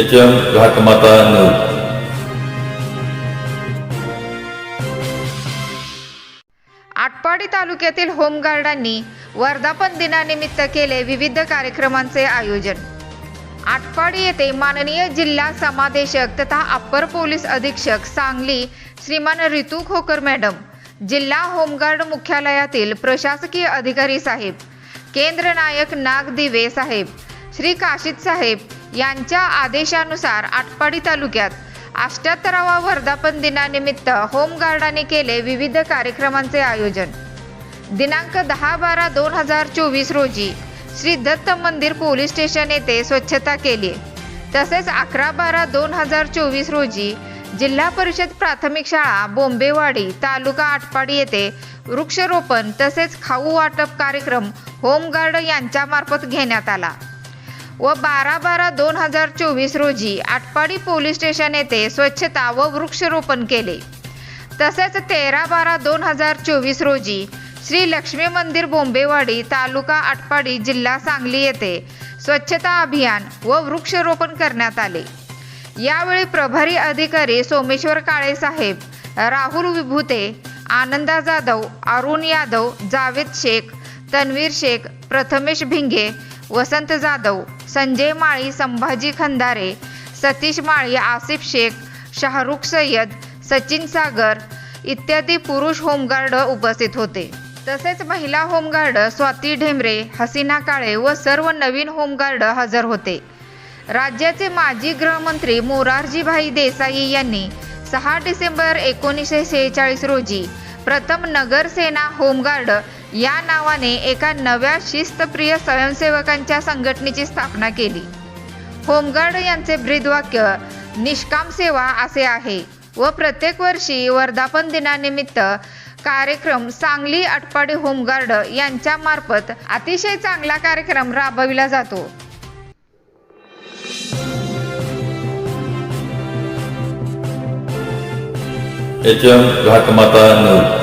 H M Ghatmata news Atpadi तालुक्यातील होमगार्डांनी वर्धापन दिनानिमित्त केले विविध कार्यक्रमांचे आयोजन. आटपाडी येथे माननीय जिल्हा समादेशक तथा अप्पर पोलीस अधीक्षक सांगली श्रीमान रितू खोकर मॅडम जिल्हा होमगार्ड मुख्यालयातील प्रशासकीय अधिकारी साहेब केंद्र नायक नागदिवे साहेब श्री काशीद साहेब यांच्या आदेशानुसार आटपाडी तालुक्यात अष्ट्याहत्तरावा वर्धापन दिनानिमित्त होमगार्डाने केले विविध कार्यक्रमांचे आयोजन. दिनांक दहा बारा दोन हजार चोवीस रोजी श्री दत्त मंदिर पोलीस स्टेशन येथे स्वच्छता केली. तसेच अकरा बारा दोन हजार चोवीस रोजी जिल्हा परिषद प्राथमिक शाळा बोंबेवाडी तालुका आटपाडी येथे वृक्षरोपण तसेच खाऊ वाटप कार्यक्रम होमगार्ड यांच्यामार्फत घेण्यात आला. व बारा बारा दोन हजार चोवीस रोजी आटपाडी पोलीस स्टेशन येथे स्वच्छता व वृक्षरोपण केले. तसेच तेरा बारा दोन हजार चोवीस रोजी श्री लक्ष्मी मंदिर बोंबेवाडी तालुका आटपाडी जिल्हा सांगली येथे स्वच्छता अभियान व वृक्षरोपण करण्यात आले. यावेळी प्रभारी अधिकारी सोमेश्वर काळे साहेब राहुल विभूते आनंदा जाधव अरुण यादव जावेद शेख तन्वीर शेख प्रथमेश भिंगे वसंत जाधव संजय माळी संभाजी खंदारे सतीश माळी आसिफ शेख शाहरुख सय्यद सचिन सागर इत्यादी पुरुष होमगार्ड उपस्थित होते. तसेच महिला होमगार्ड स्वाती ढेमरे हसीना काळे व सर्व नवीन होमगार्ड हजर होते. राज्याचे माजी गृहमंत्री मोरारजीभाई देसाई यांनी सहा डिसेंबर एकोणीसशे शेहेचाळीस रोजी प्रथम नगरसेना होमगार्ड या नावाने एका नव्या शिस्तप्रिय स्वयंसेवकांच्या संघटनेची स्थापना केली. होमगार्ड यांचे ब्रीदवाक्य निष्काम सेवा असे आहे व प्रत्येक वर्षी वर्धापन दिनानिमित्त कार्यक्रम सांगली अटपाडी होमगार्ड यांच्यामार्फत अतिशय चांगला कार्यक्रम राबविला जातो. H M Ghatmata news.